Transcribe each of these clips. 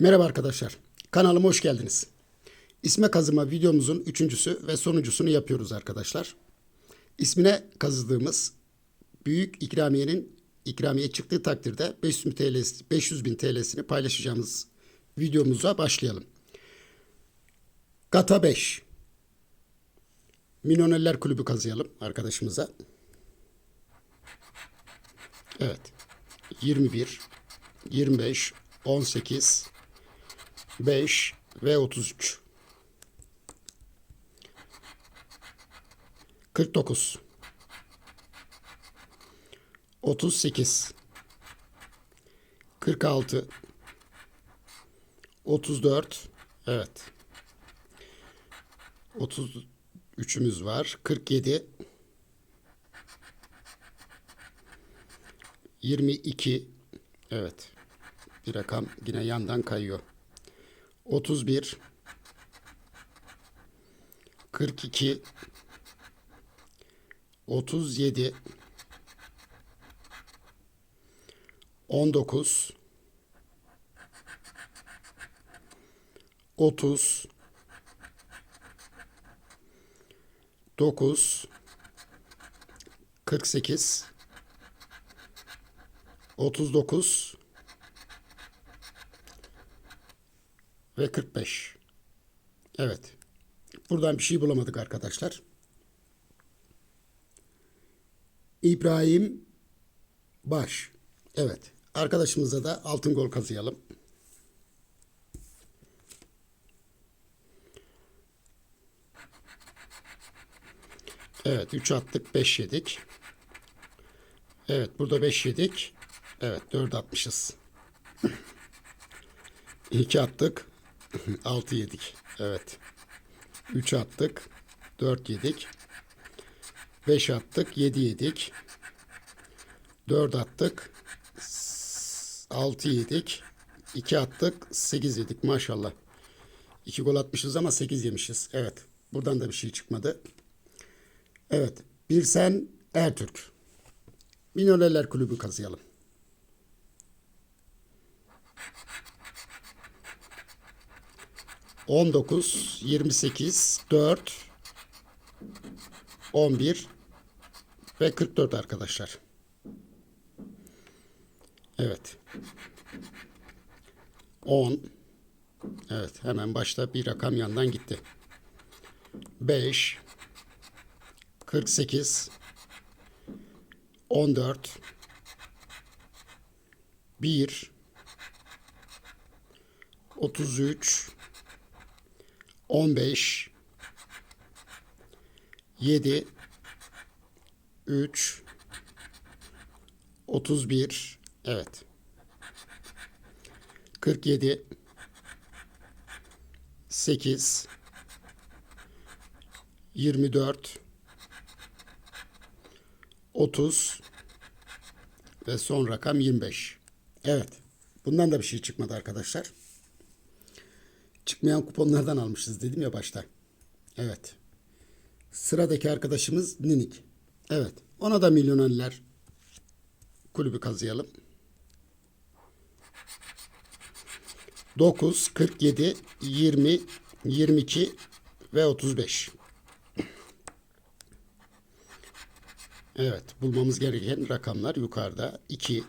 Merhaba arkadaşlar. Kanalıma hoş geldiniz. İsme kazıma videomuzun üçüncüsü ve sonuncusunu yapıyoruz arkadaşlar. İsmine kazıdığımız büyük ikramiyenin ikramiye çıktığı takdirde 500 bin, TL, 500 bin TL'sini paylaşacağımız videomuza başlayalım. Gata 5. Milyonerler Kulübü kazıyalım arkadaşımıza. Evet. 21, 25, 18, 5 ve 33. 49 38 46 34 evet. 33'ümüz var. 47 22 evet. Bir rakam yine yandan kayıyor 31 42 37 19 30 9 48 39 ve 45. Evet. Buradan bir şey bulamadık arkadaşlar. İbrahim Baş. Evet. Arkadaşımıza da altın gol kazıyalım. Evet 3 attık 5 yedik. Evet burada 5 yedik. Evet 4 atmışız. 2 attık. 6 yedik. Evet. 3 attık. 4 yedik. 5 attık. 7 yedik. 4 attık. 6 yedik. 2 attık. 8 yedik. Maşallah. 2 gol atmışız ama 8 yemişiz. Evet. Buradan da bir şey çıkmadı. Evet. Bir sen Ertürk. Minoreler Kulübü kazıyalım. 19, 28, 4, 11 ve 44 arkadaşlar. Evet. 10. Evet hemen başta bir rakam yandan gitti. 5, 48, 14, 1, 33, 15 7 3 31 evet 47 8 24 30 ve son rakam 25. Evet. Bundan da bir şey çıkmadı arkadaşlar. Çıkmayan kuponlardan almışız dedim ya başta. Evet. Sıradaki arkadaşımız Ninik. Evet. Ona da milyonerler kulübü kazıyalım. 9, 47, 20, 22 ve 35. Evet. Bulmamız gereken rakamlar yukarıda. 2,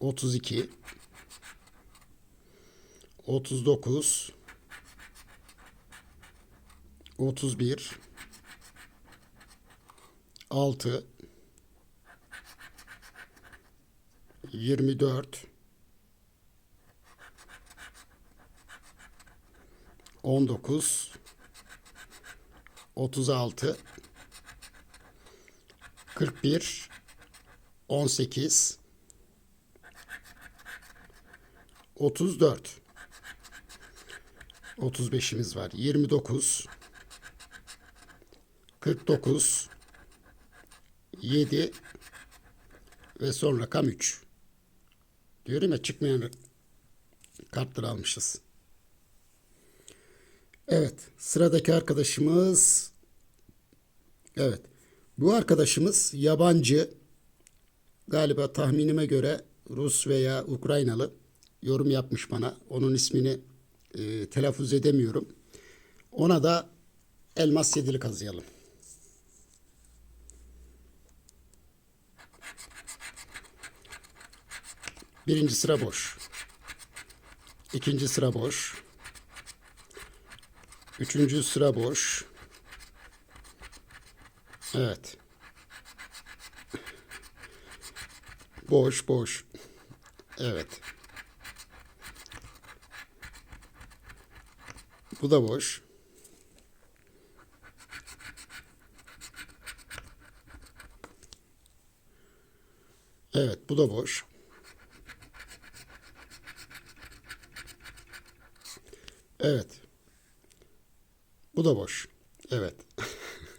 32, 39 31 6 24 19 36 41 18 34 35'imiz var. 29 49 7 ve son rakam 3. Diyorum ya çıkmayan kartları almışız. Evet, sıradaki arkadaşımız Evet. Bu arkadaşımız yabancı galiba tahminime göre Rus veya Ukraynalı yorum yapmış bana. Onun ismini e, telaffuz edemiyorum. Ona da elmas yedili kazıyalım. Birinci sıra boş. İkinci sıra boş. Üçüncü sıra boş. Evet. Boş boş. Evet. Bu da boş. Evet, bu da boş. Evet. Bu da boş. Evet.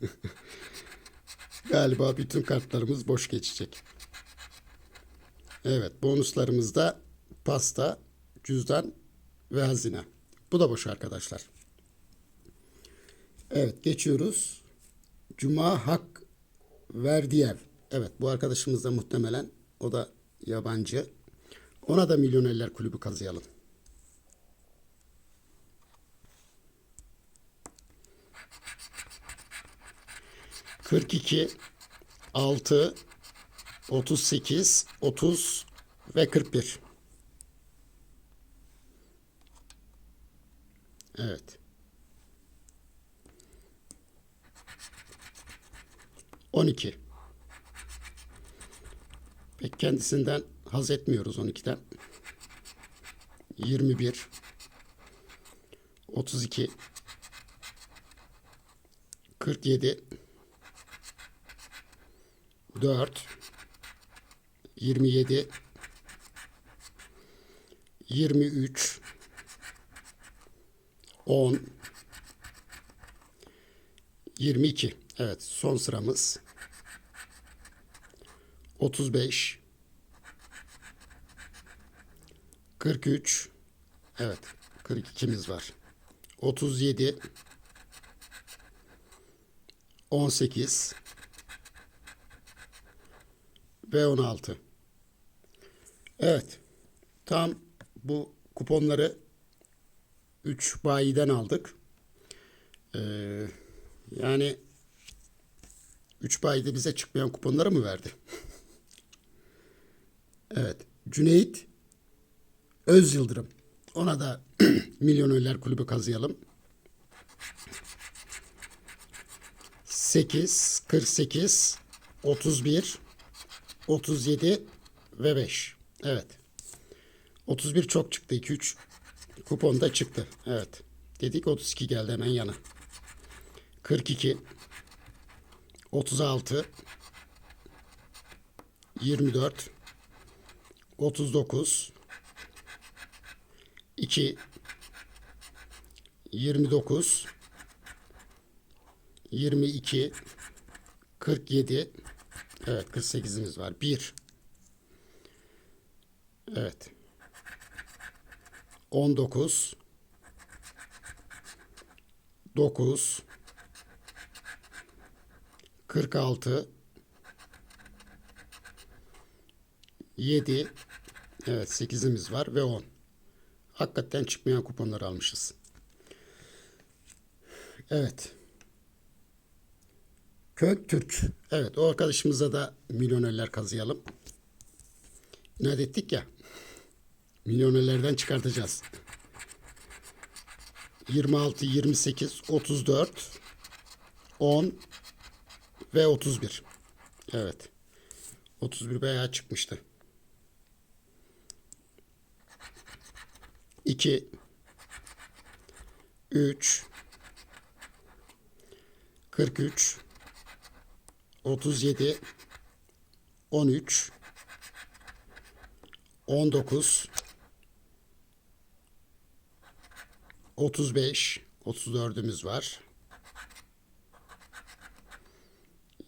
Galiba bütün kartlarımız boş geçecek. Evet, bonuslarımızda pasta, cüzdan ve hazine. Bu da boş arkadaşlar. Evet, geçiyoruz. Cuma Hak Verdiyev. Evet, bu arkadaşımız da muhtemelen o da yabancı. Ona da Milyonerler Kulübü kazıyalım. Kırk iki, altı, otuz sekiz, otuz ve kırk bir. Evet. On iki. Pek kendisinden haz etmiyoruz 12'den. 21 32 47 4 27 23 10 22 Evet son sıramız. 35 43 Evet 42'miz var. 37 18 ve 16 Evet tam bu kuponları 3 bayiden aldık ee, yani 3 bayide bize çıkmayan kuponları mı verdi? Evet. Cüneyt Öz Yıldırım. Ona da Milyonerler Kulübü kazıyalım. 8, 48, 31, 37 ve 5. Evet. 31 çok çıktı. 2 3 kupon da çıktı. Evet. Dedik 32 geldi hemen yana. 42 36 24 39 2 29 22 47 Evet 48'imiz var. 1 Evet 19 9 46 7 Evet 8'imiz var ve 10. Hakikaten çıkmayan kuponları almışız. Evet. Kök Türk. Evet o arkadaşımıza da milyonerler kazıyalım. İnat ettik ya. Milyonerlerden çıkartacağız. 26, 28, 34, 10 ve 31. Evet. 31 bayağı çıkmıştı. 2 3 43 37 13 19 35 34'ümüz var.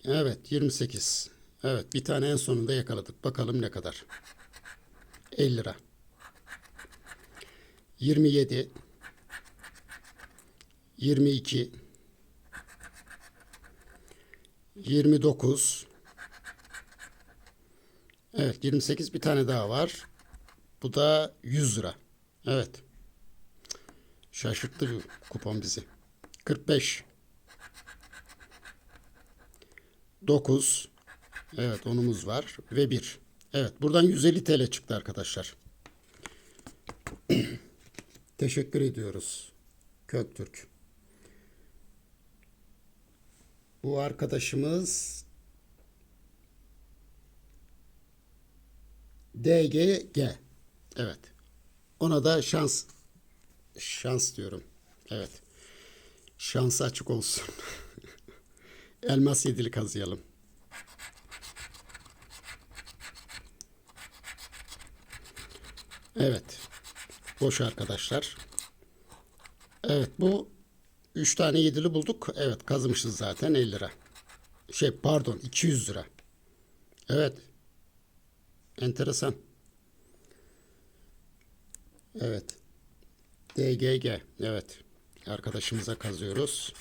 Evet 28. Evet bir tane en sonunda yakaladık. Bakalım ne kadar. 50 lira. 27 22 29 Evet 28 bir tane daha var. Bu da 100 lira. Evet. Şaşırttı kupon bizi. 45. 9. Evet onumuz var. Ve 1. Evet buradan 150 TL çıktı arkadaşlar. Teşekkür ediyoruz. Köktürk. Bu arkadaşımız DGG. Evet. Ona da şans şans diyorum. Evet. Şansı açık olsun. Elmas yedili kazıyalım. Evet. Boş arkadaşlar. Evet bu 3 tane yedili bulduk. Evet kazımışız zaten 50 lira. Şey pardon 200 lira. Evet. Enteresan. Evet. DGG. Evet. Arkadaşımıza kazıyoruz.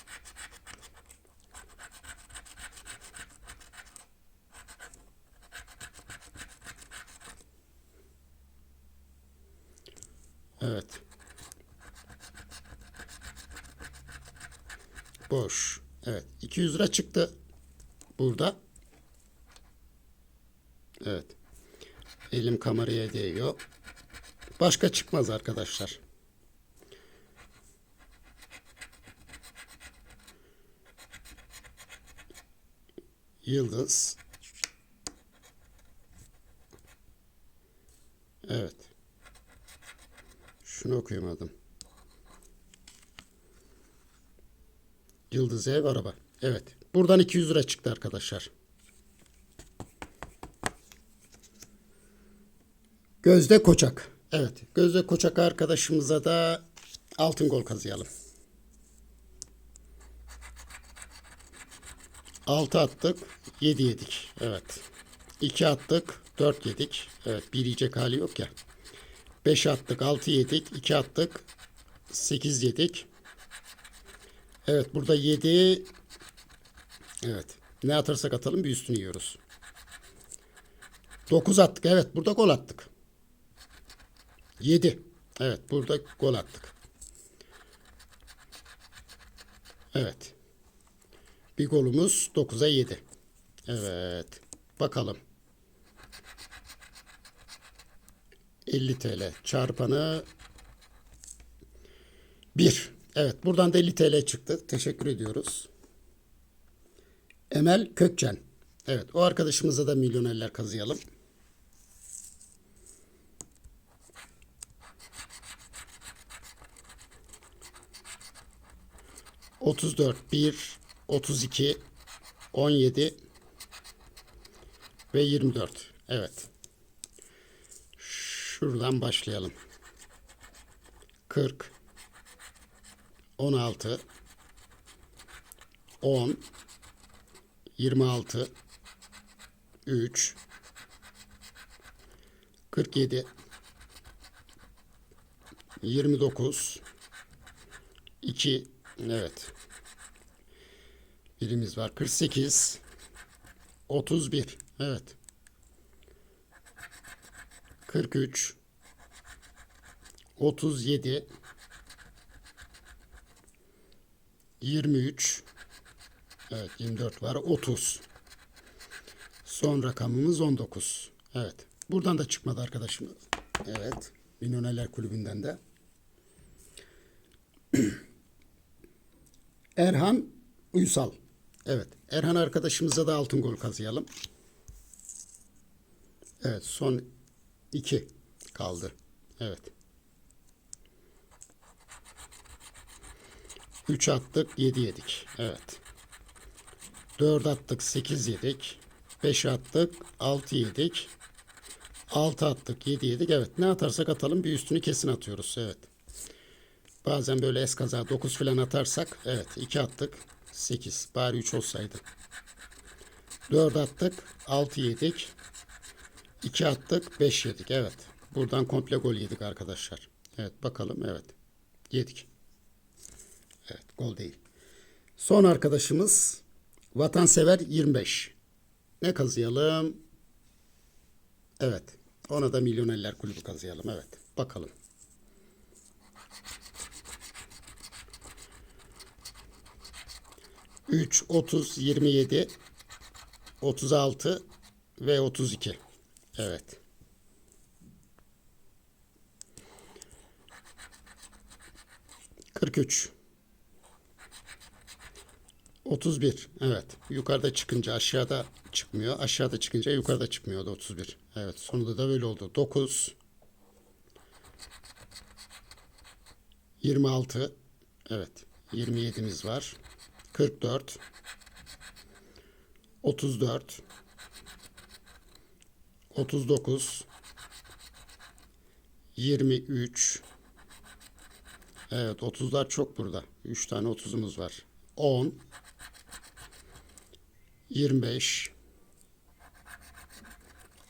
Evet. Boş. Evet. 200 lira çıktı. Burada. Evet. Elim kameraya değiyor. Başka çıkmaz arkadaşlar. Yıldız. Evet. Şunu okuyamadım. Yıldız ev araba. Evet. Buradan 200 lira çıktı arkadaşlar. Gözde Koçak. Evet. Gözde Koçak arkadaşımıza da altın gol kazıyalım. 6 attık. 7 yedik. Evet. 2 attık. 4 yedik. Evet. Bir yiyecek hali yok ya. 5 attık. 6 yedik. 2 attık. 8 yedik. Evet. Burada 7 Evet. Ne atarsak atalım bir üstünü yiyoruz. 9 attık. Evet. Burada gol attık. 7. Evet. Burada gol attık. Evet. Bir golümüz 9'a 7. Evet. Bakalım. 50 TL çarpanı 1. Evet. Buradan da 50 TL çıktı. Teşekkür ediyoruz. Emel Kökçen. Evet. O arkadaşımıza da milyonerler kazıyalım. Otuz dört, bir, otuz iki, on yedi ve yirmi dört. Evet. Şuradan başlayalım. Kırk, on altı, on, 26 3 47 29 2 evet birimiz var 48 31 evet 43 37 23 Evet 24 var. 30. Son rakamımız 19. Evet. Buradan da çıkmadı arkadaşım. Evet. Milyonerler Kulübü'nden de. Erhan Uysal. Evet. Erhan arkadaşımıza da altın gol kazıyalım. Evet. Son 2 kaldı. Evet. 3 attık 7 yedik. Evet. 4 attık 8 yedik. 5 attık 6 yedik. 6 attık 7 yedik. Evet ne atarsak atalım bir üstünü kesin atıyoruz. Evet. Bazen böyle eskaza 9 falan atarsak evet 2 attık 8. Bari 3 olsaydı. 4 attık 6 yedik. 2 attık 5 yedik. Evet. Buradan komple gol yedik arkadaşlar. Evet bakalım evet. Yedik. Evet gol değil. Son arkadaşımız Vatansever 25. Ne kazıyalım? Evet. Ona da Milyonerler Kulübü kazıyalım. Evet. Bakalım. Üç, otuz, yirmi yedi, otuz altı ve otuz iki. Evet. Kırk üç. 31. Evet. Yukarıda çıkınca aşağıda çıkmıyor. Aşağıda çıkınca yukarıda çıkmıyordu 31. Evet. Sonunda da böyle oldu. 9. 26. Evet. 27'miz var. 44. 34. 39. 23. Evet 30'lar çok burada. 3 tane 30'umuz var. 10 25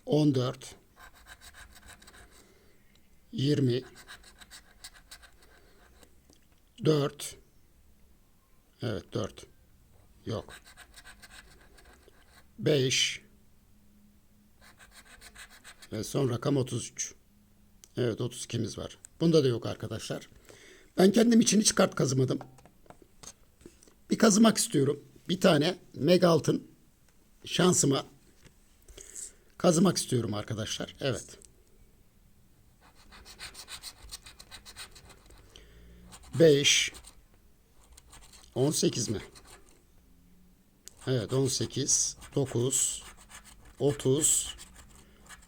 14 20 4 Evet 4 Yok 5 ve son rakam 33. Evet 32'miz var. Bunda da yok arkadaşlar. Ben kendim için hiç kart kazımadım. Bir kazımak istiyorum. Bir tane mega altın şansıma kazımak istiyorum arkadaşlar. Evet. Beş. On sekiz mi? Evet on sekiz. Dokuz. Otuz.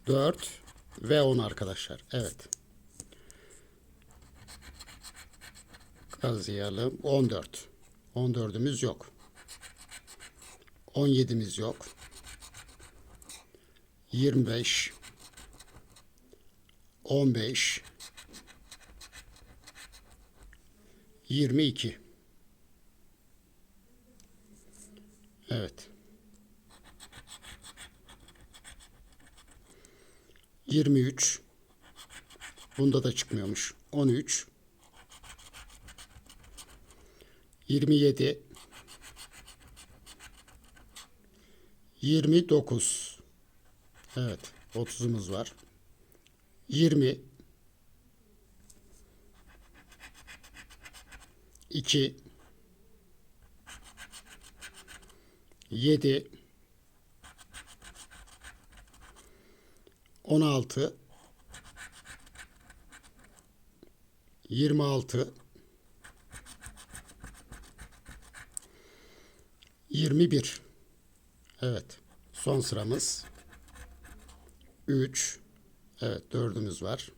Dört. Ve on arkadaşlar. Evet. Kazıyalım. On dört. 14'ümüz yok. 17'miz yok. 25 15 22 Evet. 23 Bunda da çıkmıyormuş. 13 27 29 Evet 30'umuz var. 20 2 7 16 26 21. Evet. Son sıramız. 3. Evet dördümüz var.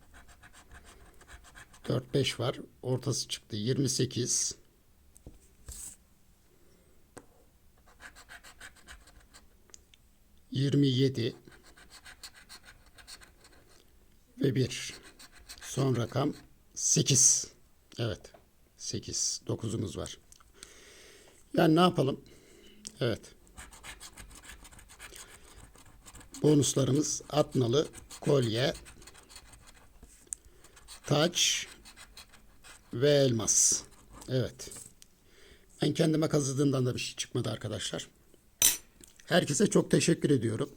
4 5 var. Ortası çıktı. 28. Yirmi yedi ve bir. Son rakam sekiz. Evet. Sekiz. Dokuzumuz var. Yani ne yapalım? Evet. Bonuslarımız atnalı, kolye, taç ve elmas. Evet. Ben kendime kazıdığımdan da bir şey çıkmadı arkadaşlar. Herkese çok teşekkür ediyorum.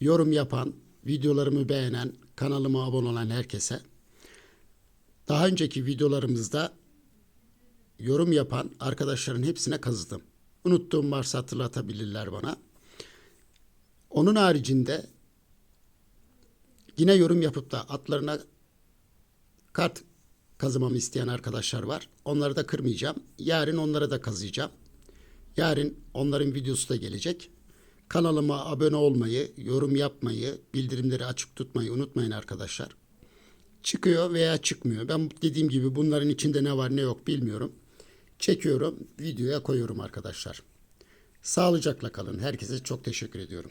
Yorum yapan, videolarımı beğenen, kanalıma abone olan herkese. Daha önceki videolarımızda yorum yapan arkadaşların hepsine kazıdım. Unuttuğum varsa hatırlatabilirler bana. Onun haricinde yine yorum yapıp da atlarına kart kazımamı isteyen arkadaşlar var. Onları da kırmayacağım. Yarın onlara da kazıyacağım. Yarın onların videosu da gelecek. Kanalıma abone olmayı, yorum yapmayı, bildirimleri açık tutmayı unutmayın arkadaşlar. Çıkıyor veya çıkmıyor. Ben dediğim gibi bunların içinde ne var ne yok bilmiyorum. Çekiyorum, videoya koyuyorum arkadaşlar. Sağlıcakla kalın. Herkese çok teşekkür ediyorum.